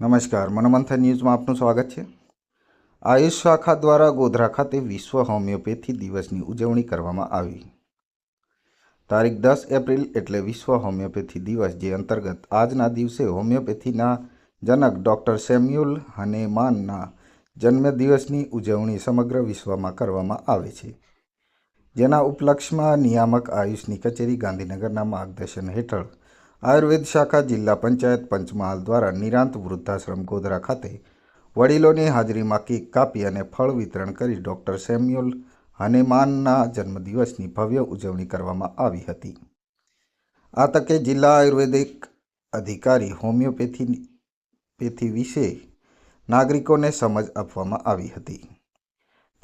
નમસ્કાર, મનમંથન ન્યૂઝમાં આપનું સ્વાગત છે. આયુષ શાખા દ્વારા ગોધરા ખાતે વિશ્વ હોમિયોપેથી દિવસની ઉજવણી કરવામાં આવી. તારીખ દસ એપ્રિલ એટલે વિશ્વ હોમિયોપેથી દિવસ, જે અંતર્ગત આજના દિવસે હોમિયોપેથીના જનક ડૉક્ટર સેમ્યુલ હનેમાનના જન્મદિવસની ઉજવણી સમગ્ર વિશ્વમાં કરવામાં આવે છે. જેના ઉપલક્ષમાં નિયામક આયુષની કચેરી ગાંધીનગરના માર્ગદર્શન હેઠળ આયુર્વેદ શાખા જિલ્લા પંચાયત પંચમહાલ દ્વારા નિરાંત વૃદ્ધાશ્રમ ગોધરા ખાતે વડીલોની હાજરીમાં કેક કાપી અને ફળ વિતરણ કરી ડૉક્ટર સેમ્યુઅલ હનેમાનના જન્મદિવસની ભવ્ય ઉજવણી કરવામાં આવી હતી. આ તકે જિલ્લા આયુર્વેદિક અધિકારી હોમિયોપેથી પેથી વિશે નાગરિકોને સમજ આપવામાં આવી હતી.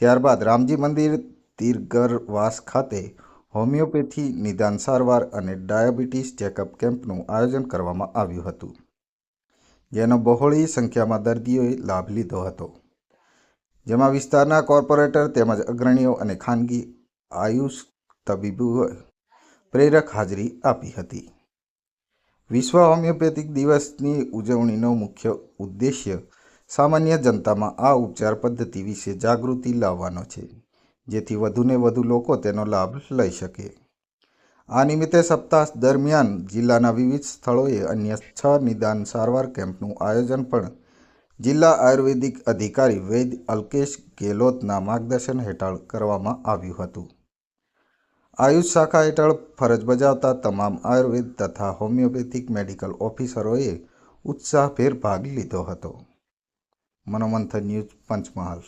ત્યારબાદ રામજી મંદિર તીરગરવાસ ખાતે હોમિયોપેથી નિદાન સારવાર અને ડાયાબિટીસ ચેકઅપ કેમ્પનું આયોજન કરવામાં આવ્યું હતું. જેનો બહોળી સંખ્યામાં દર્દીઓએ લાભ લીધો હતો. જેમાં વિસ્તારના કોર્પોરેટર તેમજ અગ્રણીઓ અને ખાનગી આયુષ તબીબોએ પ્રેરક હાજરી આપી હતી. વિશ્વ હોમિયોપેથિક દિવસની ઉજવણીનો મુખ્ય ઉદ્દેશ્ય સામાન્ય જનતામાં આ ઉપચાર પદ્ધતિ વિશે જાગૃતિ લાવવાનો છે. જેથી વધુને વધુ લોકો તેનો લાભ લઈ શકે. આ નિમિત્તે સપ્તાહ દરમિયાન જિલ્લાના વિવિધ સ્થળોએ અન્ય છ નિદાન સારવાર કેમ્પનું આયોજન પણ જિલ્લા આયુર્વેદિક અધિકારી વૈદ અલ્કેશ ગેલોતના માર્ગદર્શન હેઠળ કરવામાં આવ્યું હતું. આયુષ શાખા હેઠળ ફરજ બજાવતા તમામ આયુર્વેદ તથા હોમિયોપેથિક મેડિકલ ઓફિસરોએ ઉત્સાહભેર ભાગ લીધો હતો. મનોમંથન ન્યૂઝ પંચમહાલ.